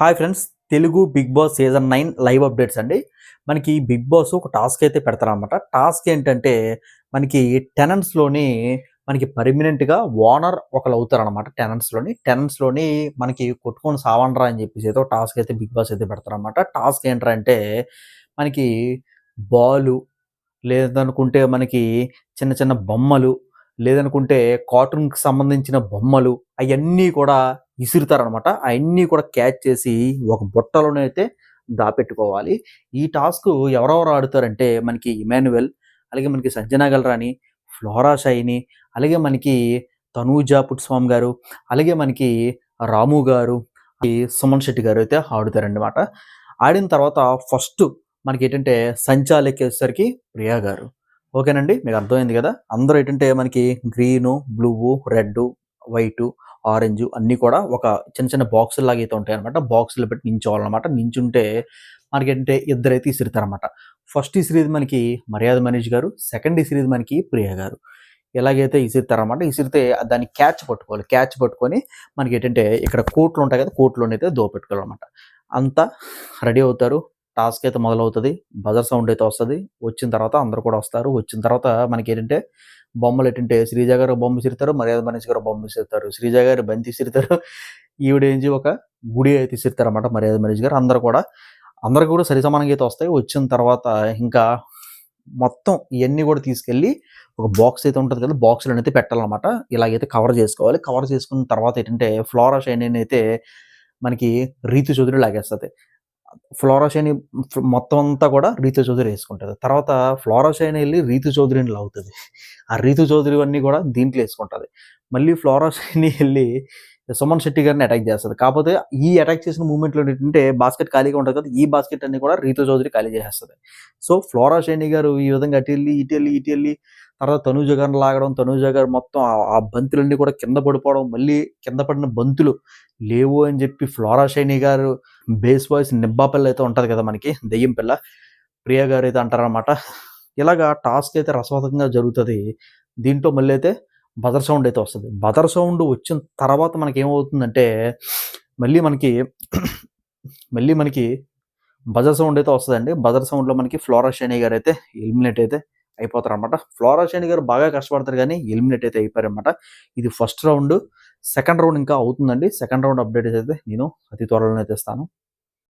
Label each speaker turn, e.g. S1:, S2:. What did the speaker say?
S1: Hi friends Telugu big boss season nine live updates అండి. మనకి big boss ఒక task అయితే పెడతారనమాట టాస్క్ ఏంటంటే మనకి టెనెంట్స్లోని మనకి పర్మినెంట్గా ఓనర్ ఒకరు అవుతారనమాట టెనెంట్స్లోని టెనెంట్స్లోని మనకి కొట్టుకొని సావండ్రా అని చెప్పేసి ఏదో టాస్క్ అయితే బిగ్ బాస్ అయితే పెడతారనమాట టాస్క్ ఏంటంటే మనకి బాలు లేదనుకుంటే మనకి చిన్న చిన్న బొమ్మలు లేదనుకుంటే కార్టూన్కి సంబంధించిన బొమ్మలు అవన్నీ కూడా ఇసురుతారనమాట అవన్నీ కూడా క్యాచ్ చేసి ఒక బుట్టలోనైతే దాపెట్టుకోవాలి. ఈ టాస్క్ ఎవరెవరు ఆడుతారంటే మనకి ఇమాన్యువల్ అలాగే మనకి సంజనా గల్రాని ఫ్లోరా షైని అలాగే మనకి తనూజ పుట్స్వామి గారు అలాగే మనకి రాము గారు ఈ సుమన్ శెట్టి గారు అయితే ఆడుతారన్నమాట. ఆడిన తర్వాత ఫస్ట్ మనకి ఏంటంటే సంచాలకేసరికి ప్రియా గారు. ఓకేనండి? మీకు అర్థమైంది కదా? అందరూ ఏంటంటే మనకి green blue red white orange అన్నీ కూడా ఒక చిన్న చిన్న బాక్సులు లాగా అయితే ఉంటాయి అనమాట బాక్సులు పెట్టి నించోవాలన్నమాట. నించుంటే మనకి ఏంటంటే ఇద్దరైతే ఇసురుతారనమాట ఫస్ట్ ఇసిరిది మనకి మర్యాద మనీష్ గారు సెకండ్ ఇసిరిది మనకి ప్రియ గారు. ఎలాగైతే ఇసిరుతారనమాట ఇసిరితే దాన్ని క్యాచ్ పట్టుకోవాలి. క్యాచ్ పట్టుకొని మనకి ఏంటంటే ఇక్కడ కోట్లు ఉంటాయి కదా కోట్లోనైతే దోపెట్టుకోవాలన్నమాట. అంతా రెడీ అవుతారు. టాస్క్ అయితే మొదలవుతుంది బజర్ సౌండ్ అయితే వస్తుంది. వచ్చిన తర్వాత అందరూ కూడా వస్తారు. వచ్చిన తర్వాత మనకి ఏంటంటే బొమ్మలు ఏంటంటే శ్రీజ గారు బొమ్మ సిరుతారు మర్యాద మనిషి గారు బొమ్మ సిరుతారు. శ్రీజ గారు బంతి సిరుతారు. ఈవిడేంచి ఒక గుడి అయితే సిరుతారు అనమాట మర్యాద మనిషి గారు. అందరూ కూడా అందరికి కూడా సరి సమానంగా అయితే వస్తాయి. వచ్చిన తర్వాత ఇంకా మొత్తం ఇవన్నీ కూడా తీసుకెళ్ళి ఒక బాక్స్ అయితే ఉంటుంది కదా బాక్స్లో అయితే పెట్టాలన్నమాట. ఇలాగైతే కవర్ చేసుకోవాలి. కవర్ చేసుకున్న తర్వాత ఏంటంటే ఫ్లోరా షైన్ అయితే మనకి రీతి చౌదరి లాగేస్తుంది. ఫ్లోరా శైని మొత్తం అంతా కూడా రీతు చౌదరి వేసుకుంటుంది తర్వాత ఫ్లోరా వెళ్ళి రీతు చౌదరిని లాగుతుంది ఆ రీతు చౌదరి అన్నీ కూడా దీంట్లో వేసుకుంటుంది మళ్ళీ ఫ్లోరా షైని వెళ్ళి సుమన్ శెట్టి గారిని అటాక్ చేస్తుంది కాకపోతే ఈ అటాక్ చేసిన మూమెంట్లో ఏంటంటే బాస్కెట్ ఖాళీగా ఉంటుంది కదా ఈ బాస్కెట్ అన్ని కూడా రీతు చౌదరి ఖాళీ చేసేస్తుంది సో ఫ్లోరా షైని గారు ఈ విధంగా అటు వెళ్ళి ఇటు వెళ్ళి ఇటు వెళ్ళి తర్వాత తనూజ గారిని లాగడం తనూజ గారు మొత్తం ఆ- బంతులన్నీ కూడా కింద పడిపోవడం మళ్ళీ కింద పడిన బంతులు. లేవు అని చెప్పి ఫ్లోరా షైని గారు బేస్ వాయిస్ నిబ్బా పిల్ల అయితే ఉంటుంది కదా మనకి దెయ్యం పిల్ల. ప్రియ గారు అయితే అంటారనమాట ఇలాగా టాస్క్ అయితే రసవతంగా జరుగుతుంది. దీంట్లో మళ్ళీ అయితే బదర్ సౌండ్ అయితే వస్తుంది. బదర్ సౌండ్ వచ్చిన తర్వాత మనకి ఏమవుతుందంటే మళ్ళీ మనకి మళ్ళీ మనకి బజర్ సౌండ్ అయితే వస్తుందండి. బజర్ సౌండ్లో మనకి ఫ్లోరా షైని గారు అయితే ఎలిమినేట్ అయితే అయిపోతారు అనమాట ఫ్లోరా షైని గారు బాగా కష్టపడతారు కానీ ఎలిమినేట్ అయితే అయిపోయారనమాట ఇది ఫస్ట్ రౌండ్ సెకండ్ రౌండ్ ఇంకా అవుతుందండి. సెకండ్ రౌండ్ అప్డేట్ అయితే నేను అతి త్వరలోనే తెస్తాను.